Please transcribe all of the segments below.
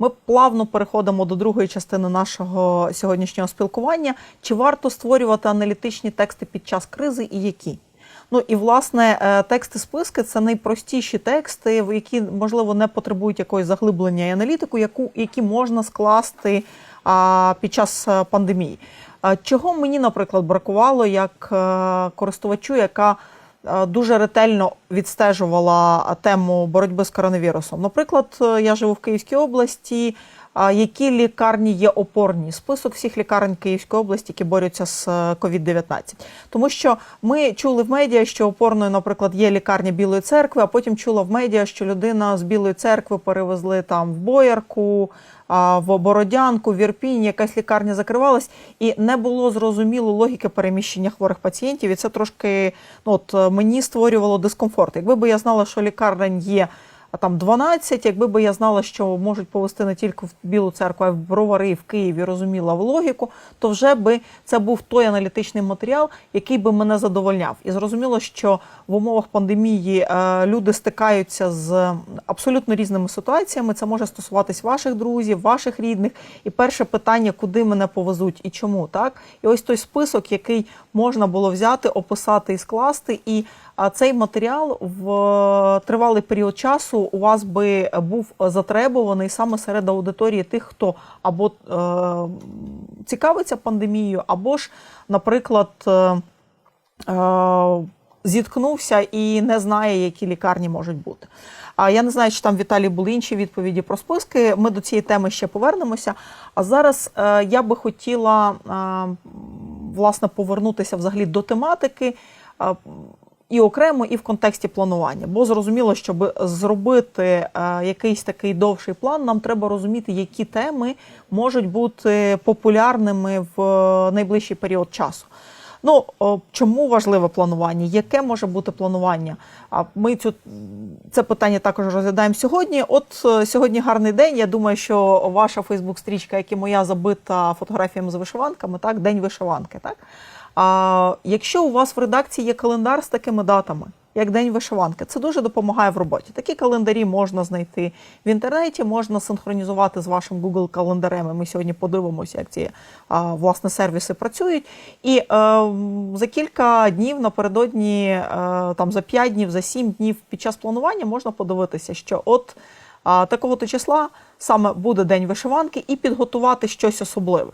Ми плавно переходимо до другої частини нашого сьогоднішнього спілкування. Чи варто створювати аналітичні тексти під час кризи і які? Ну і власне е, тексти списки це найпростіші тексти, які можливо не потребують якогось заглиблення і аналітику, яку які можна скласти а, під час е, пандемії. А, Чого мені, наприклад, бракувало як е, користувачу, яка е, дуже ретельно відстежувала тему боротьби з коронавірусом. Наприклад, е, я живу в Київській області. Які лікарні є опорні? Список всіх лікарень Київської області, які борються з COVID-19. Тому що ми чули в медіа, що опорною, наприклад, є лікарня Білої церкви, а потім чула в медіа, що людина з Білої церкви перевезли там в Боярку, в Бородянку, в Ірпінь, якась лікарня закривалась, і не було зрозуміло логіки переміщення хворих пацієнтів. І це трошки ну, от, е, мені створювало дискомфорт. Якби я знала, що лікарень є. Там 12, якби би я знала, що можуть повести не тільки в Білу церкву, а й в Бровари, в Києві, розуміла в логіку, то вже би це був той аналітичний матеріал, який би мене задовольняв. І зрозуміло, що в умовах пандемії е, люди стикаються з абсолютно різними ситуаціями. Це може стосуватись ваших друзів, ваших рідних. І перше питання, куди мене повезуть і чому, так? І ось той список, який можна було взяти, описати і скласти. І цей матеріал в е, тривалий період часу у вас би був затребуваний саме серед аудиторії тих, хто або е, цікавиться пандемією, або ж, наприклад, е, е, зіткнувся і не знає, які лікарні можуть бути. А я не знаю, чи там Віталій були інші відповіді про списки. Ми до цієї теми ще повернемося. А зараз е, я би хотіла е, власне повернутися взагалі до тематики. Е, і окремо, і в контексті планування. Бо зрозуміло, щоб зробити е, якийсь такий довший план, нам треба розуміти, які теми можуть бути популярними в е, найближчий період часу. Ну чому важливе планування? Яке може бути планування? А ми цю це питання також розглядаємо сьогодні. От е, сьогодні гарний день. Я думаю, що ваша Фейсбук-стрічка, як і моя, забита фотографіями з вишиванками, так, день вишиванки, так. А якщо у вас в редакції є календар з такими датами, як День вишиванки, це дуже допомагає в роботі. Такі календарі можна знайти в інтернеті, можна синхронізувати з вашим Google календарем. Ми сьогодні подивимося, як ці власне сервіси працюють. І е, за кілька днів напередодні, е, там за 5 днів, за 7 днів під час планування можна подивитися, що от а, такого-то числа саме буде день вишиванки, і підготувати щось особливе.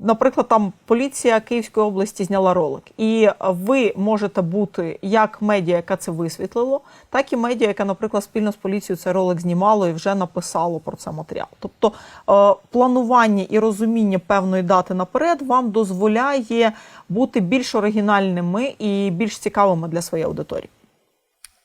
Наприклад, там поліція Київської області зняла ролик, і ви можете бути як медіа, яка це висвітлило, так і медіа, яка, наприклад, спільно з поліцією цей ролик знімало і вже написало про це матеріал. Тобто е, планування і розуміння певної дати наперед вам дозволяє бути більш оригінальними і більш цікавими для своєї аудиторії.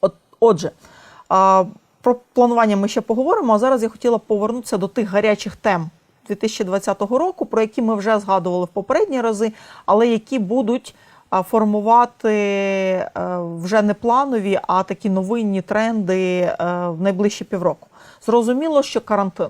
От, Отже, е, про планування ми ще поговоримо. А зараз я хотіла повернутися до тих гарячих тем. 2020 року, про які ми вже згадували в попередні рази, але які будуть формувати е, вже не планові, а такі новинні тренди е, в найближчі півроку. Зрозуміло, що карантин.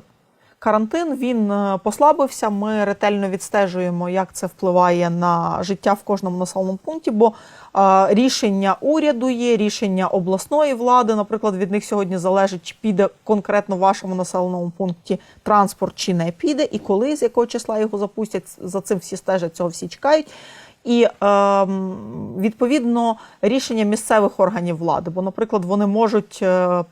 Карантин він е, послабився. Ми ретельно відстежуємо, як це впливає на життя в кожному населеному пункті. Бо е, рішення уряду є, рішення обласної влади. Наприклад, від них сьогодні залежить, чи піде конкретно в вашому населеному пункті транспорт, чи не піде, і коли з якого числа його запустять. За цим всі стежать, цього всі чекають. І е, відповідно рішення місцевих органів влади, бо, наприклад, вони можуть е,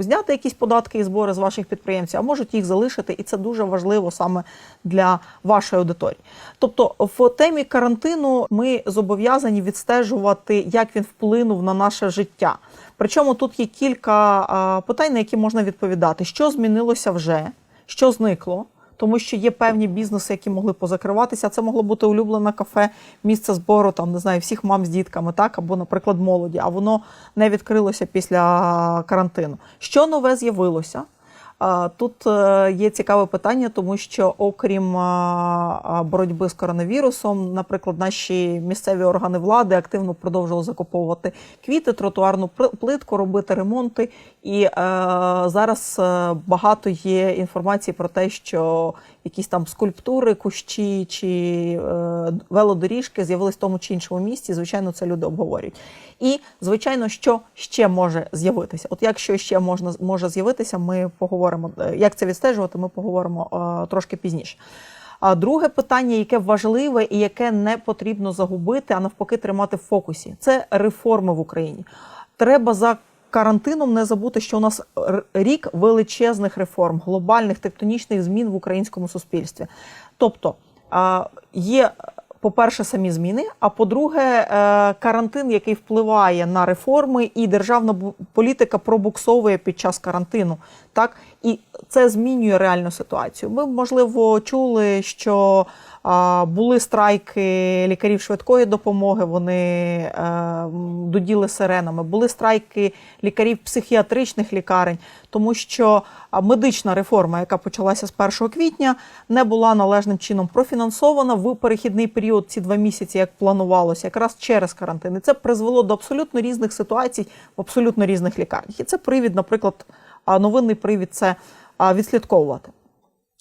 зняти якісь податки і збори з ваших підприємців, а можуть їх залишити, і це дуже важливо саме для вашої аудиторії. Тобто, в темі карантину ми зобов'язані відстежувати, як він вплинув на наше життя. Причому тут є кілька питань, на які можна відповідати: що змінилося вже, що зникло тому що є певні бізнеси, які могли позакриватися. Це могло бути улюблене кафе, місце збору там не знаю, всіх мам з дітками, так або, наприклад, молоді. А воно не відкрилося після карантину. Що нове з'явилося? Тут е, є цікаве питання, тому що окрім боротьби з коронавірусом, наприклад, наші місцеві органи влади активно продовжували закуповувати квіти, тротуарну плитку, робити ремонти. І е, зараз е, багато є інформації про те, що якісь там скульптури, кущі чи е, велодоріжки з'явились в тому чи іншому місці. Звичайно, це люди обговорюють. І звичайно, що ще може з'явитися. От якщо ще можна може з'явитися, ми поговоримо. е, Як це відстежувати, ми поговоримо е, трошки пізніше. А друге питання, яке важливе і яке не потрібно загубити, а навпаки, тримати в фокусі, це реформи в Україні. Треба за карантином не забути, що у нас рік величезних реформ, глобальних тектонічних змін в українському суспільстві. Тобто є. По-перше, самі зміни. А по-друге, е, карантин, який впливає на реформи, і державна політика пробуксовує під час карантину. Так і це змінює реальну ситуацію. Ми, можливо, чули, що були страйки лікарів швидкої допомоги. Вони е, м, дуділи сиренами. Були страйки лікарів психіатричних лікарень, тому що медична реформа, яка почалася з 1 квітня, не була належним чином профінансована в перехідний період ці два місяці, як планувалося, якраз через карантин. І це призвело до абсолютно різних ситуацій в абсолютно різних лікарнях. І це привід, наприклад, новинний привід це відслідковувати.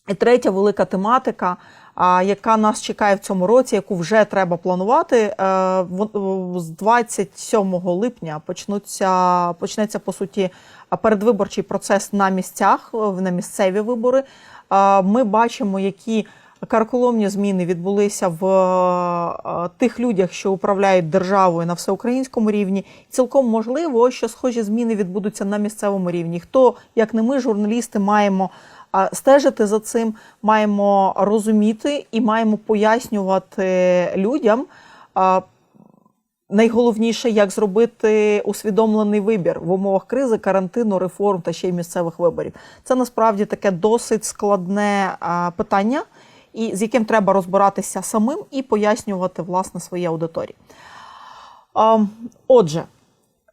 І третя велика тематика, яка нас чекає в цьому році, яку вже треба планувати, е, з 27 липня почнуться, почнеться по суті передвиборчий процес на місцях, е, на місцеві вибори. Е, Ми бачимо, які карколомні зміни відбулися в е, тих людях, що управляють державою на всеукраїнському рівні. Цілком можливо, що схожі зміни відбудуться на місцевому рівні. Хто, як не ми, журналісти, маємо стежити за цим, маємо розуміти і маємо пояснювати людям. Найголовніше, як зробити усвідомлений вибір в умовах кризи, карантину, реформ та ще й місцевих виборів. Це насправді таке досить складне питання, і з яким треба розбиратися самим і пояснювати власне своїй аудиторії. Отже,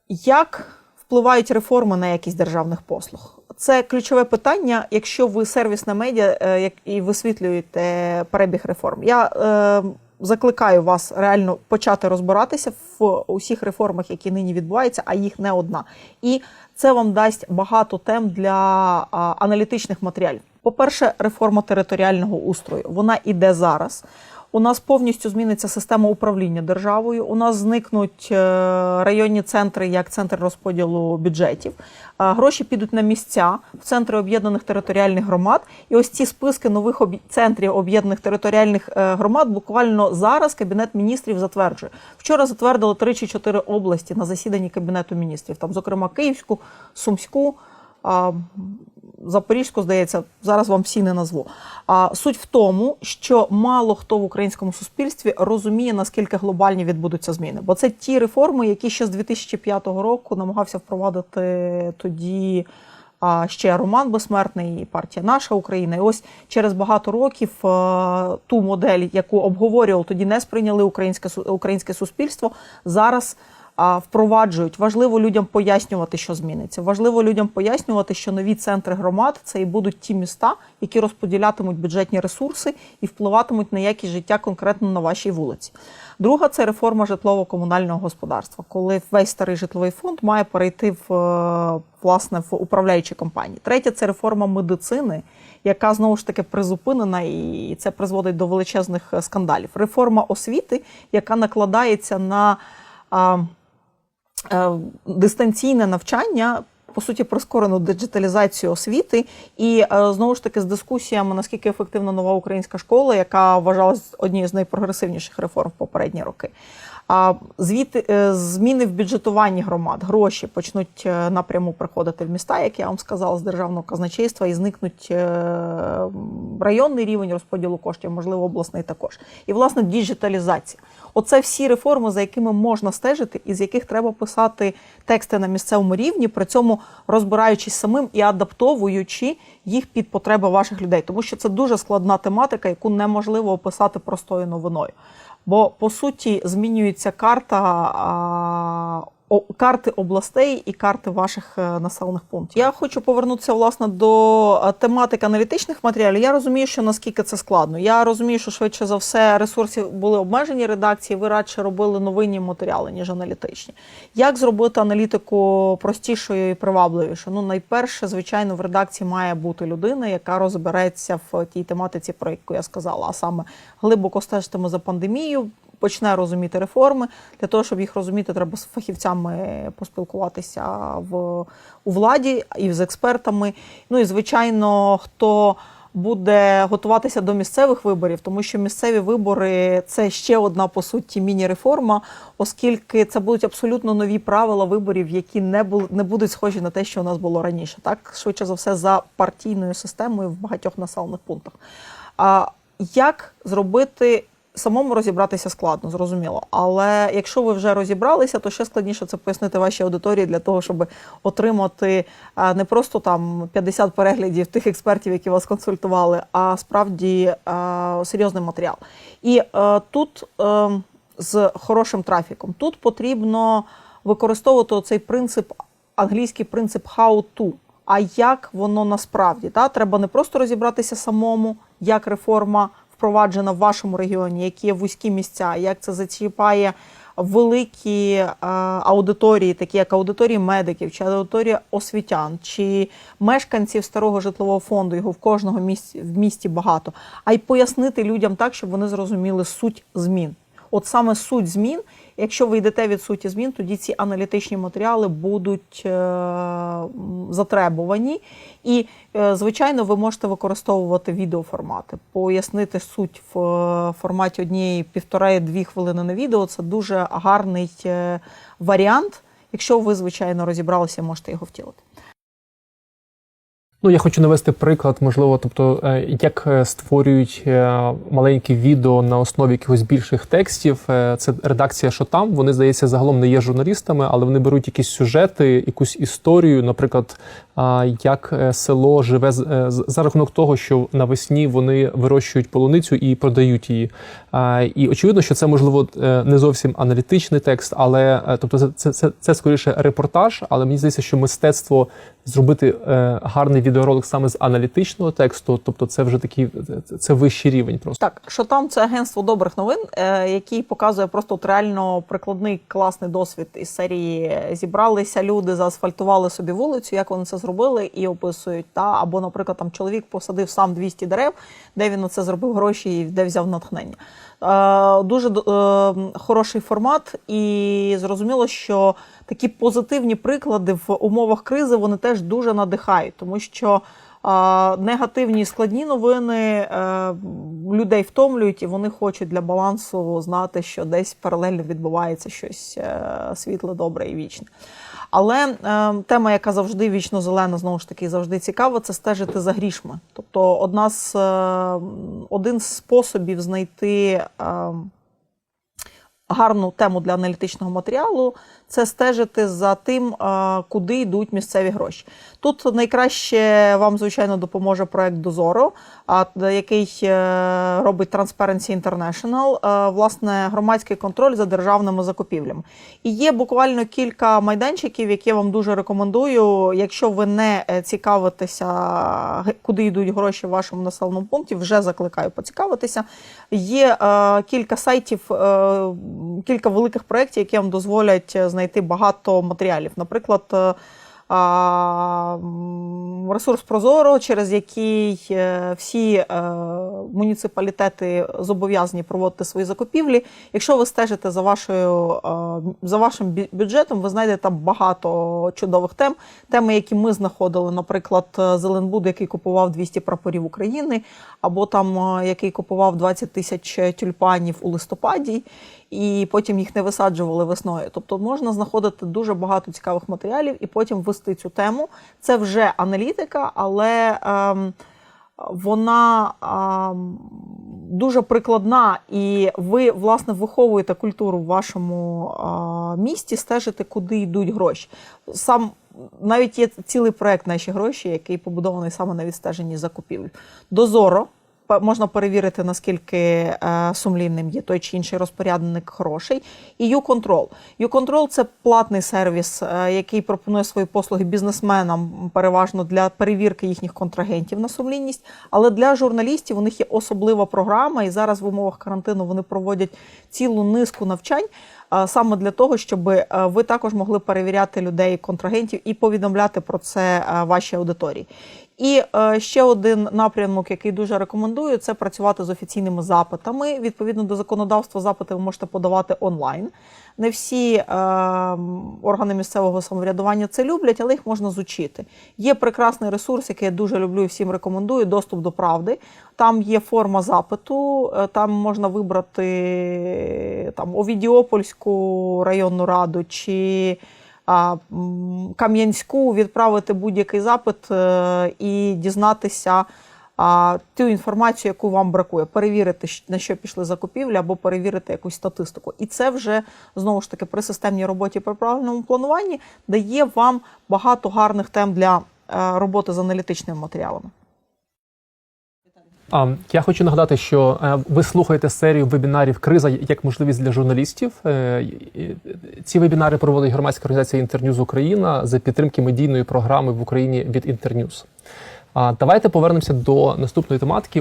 як впливають реформи на якість державних послуг? Це ключове питання, якщо ви сервісне медіа е, і висвітлюєте перебіг реформ. Я е, закликаю вас реально почати розбиратися в усіх реформах, які нині відбуваються, а їх не одна. І це вам дасть багато тем для аналітичних матеріалів. По-перше, реформа територіального устрою. Вона іде зараз. У нас повністю зміниться система управління державою. У нас зникнуть е, районні центри як центр розподілу бюджетів. Е, Гроші підуть на місця в центри об'єднаних територіальних громад. І ось ці списки нових об'є- центрів об'єднаних територіальних е, громад буквально зараз Кабінет міністрів затверджує. Вчора затвердили три чи чотири області на засіданні Кабінету міністрів, там, зокрема, Київську, Сумську. Запорізьку, здається, зараз вам всі не назву. А суть в тому, що мало хто в українському суспільстві розуміє, наскільки глобальні відбудуться зміни. Бо це ті реформи, які ще з 2005 року намагався впровадити тоді а, ще Роман Безсмертний, і партія Наша Україна. І ось через багато років ту модель, яку обговорював, тоді не сприйняли українське українське суспільство. Зараз впроваджують. Важливо людям пояснювати, що зміниться. Важливо людям пояснювати, що нові центри громад це і будуть ті міста, які розподілятимуть бюджетні ресурси і впливатимуть на якість життя конкретно на вашій вулиці. Друга це реформа житлово-комунального господарства, коли весь старий житловий фонд має перейти в е, власне в управляючі компанії. Третя це реформа медицини, яка знову ж таки призупинена, і це призводить до величезних е, скандалів. Реформа освіти, яка накладається на дистанційне навчання. По суті, прискорену диджиталізацію освіти, і е, знову ж таки з дискусіями, наскільки ефективна нова українська школа, яка вважалась однією з найпрогресивніших реформ в попередні роки. А звіти е, зміни в бюджетуванні громад, гроші почнуть е, напряму приходити в міста, як я вам сказала, з державного казначейства, і зникнуть е, районний рівень розподілу коштів, можливо, обласний також. І власне діджиталізація. Оце всі реформи, за якими можна стежити, і з яких треба писати тексти на місцевому рівні, при цьому розбираючись самим і адаптовуючи їх під потреби ваших людей, тому що це дуже складна тематика, яку неможливо описати простою новиною. Бо по суті змінюється карта карти областей і карти ваших е, населених пунктів. Я хочу повернутися власне до е, тематики аналітичних матеріалів. Я розумію, що наскільки це складно. Я розумію, що швидше за все ресурси були обмежені редакції. Ви радше робили новинні матеріали, ніж аналітичні. Як зробити аналітику простішою і привабливішою? Ну, найперше, звичайно, в редакції має бути людина, яка розбереться в тій тематиці, про яку я сказала, а саме глибоко стежитиме за пандемією, почне розуміти реформи. Для того, щоб їх розуміти, треба з фахівцями поспілкуватися в, у владі і з експертами. Ну і звичайно, хто буде готуватися до місцевих виборів, тому що місцеві вибори це ще одна по суті міні-реформа, оскільки це будуть абсолютно нові правила виборів, які не були не будуть схожі на те, що у нас було раніше. Так швидше за все за партійною системою в багатьох населених пунктах. А як зробити самому розібратися складно, зрозуміло. Але якщо ви вже розібралися, то ще складніше це пояснити вашій аудиторії для того, щоб отримати не просто там 50 переглядів тих експертів, які вас консультували, а справді серйозний матеріал. І е, тут е, з хорошим трафіком тут потрібно використовувати цей принцип, англійський принцип how to. А як воно насправді? Та? Треба не просто розібратися самому, як реформа впроваджена в вашому регіоні, які є вузькі місця, як це зачіпає великі е, аудиторії, такі як аудиторії медиків, чи аудиторія освітян, чи мешканців старого житлового фонду, його в кожного місці, в місті багато, а й пояснити людям так, щоб вони зрозуміли суть змін. От саме суть змін, якщо ви йдете від суті змін, тоді ці аналітичні матеріали будуть е, затребувані. І, е, звичайно, ви можете використовувати відеоформати, пояснити суть в е, форматі однієї півтори-дві хвилини на відео. Це дуже гарний варіант. Якщо ви, звичайно, розібралися, можете його втілити. Ну, я хочу навести приклад, можливо, тобто, е, як е, створюють е, маленькі відео на основі якихось більших текстів. Це редакція, що там. Вони, здається, загалом не є журналістами, але вони беруть якісь сюжети, якусь історію, наприклад, як село живе за рахунок того, що навесні вони вирощують полуницю і продають її. І очевидно, що це можливо е, не зовсім аналітичний текст, але е, тобто це, це, це, це скоріше репортаж. Але мені здається, що мистецтво зробити е, гарний відеоролик саме з аналітичного тексту, тобто це вже такий це- вищий рівень. Просто Так, що там це агентство добрих новин, який показує просто от реально прикладний класний досвід із серії. Зібралися люди, заасфальтували собі вулицю, як вони це зробили, і описують. Та або, наприклад, там чоловік посадив сам 200 дерев, де він на це зробив гроші і де взяв натхнення. Е, Дуже е, хороший формат, і зрозуміло, що такі позитивні приклади в умовах кризи вони теж дуже надихають, тому що негативні і складні новини е, людей втомлюють, і вони хочуть для балансу знати, що десь паралельно відбувається щось е, світле, добре і вічне. Але е, тема, яка завжди вічно зелена, знову ж таки, завжди цікава, це стежити за грішми. Тобто, одна з, е, один з способів знайти. Е, гарну тему для аналітичного матеріалу це стежити за тим, куди йдуть місцеві гроші. Тут найкраще вам, звичайно, допоможе проект Дозоро, який е, робить Transparency International, е, власне, громадський контроль за державними закупівлями. І є буквально кілька майданчиків, які я вам дуже рекомендую. Якщо ви не е, цікавитеся, куди йдуть гроші в вашому населеному пункті, вже закликаю поцікавитися. Є кілька сайтів, кілька великих проєктів, які вам дозволять е, знайти багато матеріалів. Наприклад, е, ресурс Прозоро, через який е, всі муніципалітети зобов'язані проводити свої закупівлі. Якщо ви стежите за вашою за вашим бюджетом, ви знайдете там багато чудових тем. Теми, які ми знаходили, наприклад, Зеленбуд, який купував 200 прапорів України, або там який купував 20 тисяч тюльпанів у листопаді, і потім їх не висаджували весною. Тобто можна знаходити дуже багато цікавих матеріалів і потім вести цю тему. Це вже аналітика, але ем, вона ем, дуже прикладна, і ви, власне, виховуєте культуру в вашому е, місті, стежите, куди йдуть гроші. Сам навіть є цілий проект наші гроші, який побудований саме на відстеженні закупівель. Дозоро. Можна перевірити, наскільки е, сумлінним є той чи інший розпорядник грошей. І YouControl. YouControl – це платний сервіс, е, який пропонує свої послуги бізнесменам переважно для перевірки їхніх контрагентів на сумлінність. Але для журналістів у них є особлива програма, і зараз в умовах карантину вони проводять цілу низку навчань. е, Саме для того, щоб ви також могли перевіряти людей, контрагентів і повідомляти про це вашій аудиторії. І е, ще один напрямок, який дуже рекомендую, це працювати з офіційними запитами. Відповідно до законодавства, запити ви можете подавати онлайн. Не всі е, органи місцевого самоврядування це люблять, але їх можна зучити. Є прекрасний ресурс, який я дуже люблю і всім рекомендую: доступ до правди. Там є форма запиту, е, там можна вибрати там Овідіопольську районну раду чи Кам'янську відправити будь-який запит е, і дізнатися ту інформацію, яку вам бракує, перевірити, на що пішли закупівлі, або перевірити якусь статистику. І це вже знову ж таки при системній роботі при правильному плануванні дає вам багато гарних тем для е, роботи з аналітичними матеріалами. Я хочу нагадати, що е, ви слухаєте серію вебінарів Криза як можливість для журналістів. Е, Ці вебінари проводить громадська організація Інтерньюз Україна за підтримки медійної програми в Україні від Інтерньюз. Давайте повернемося до наступної тематики.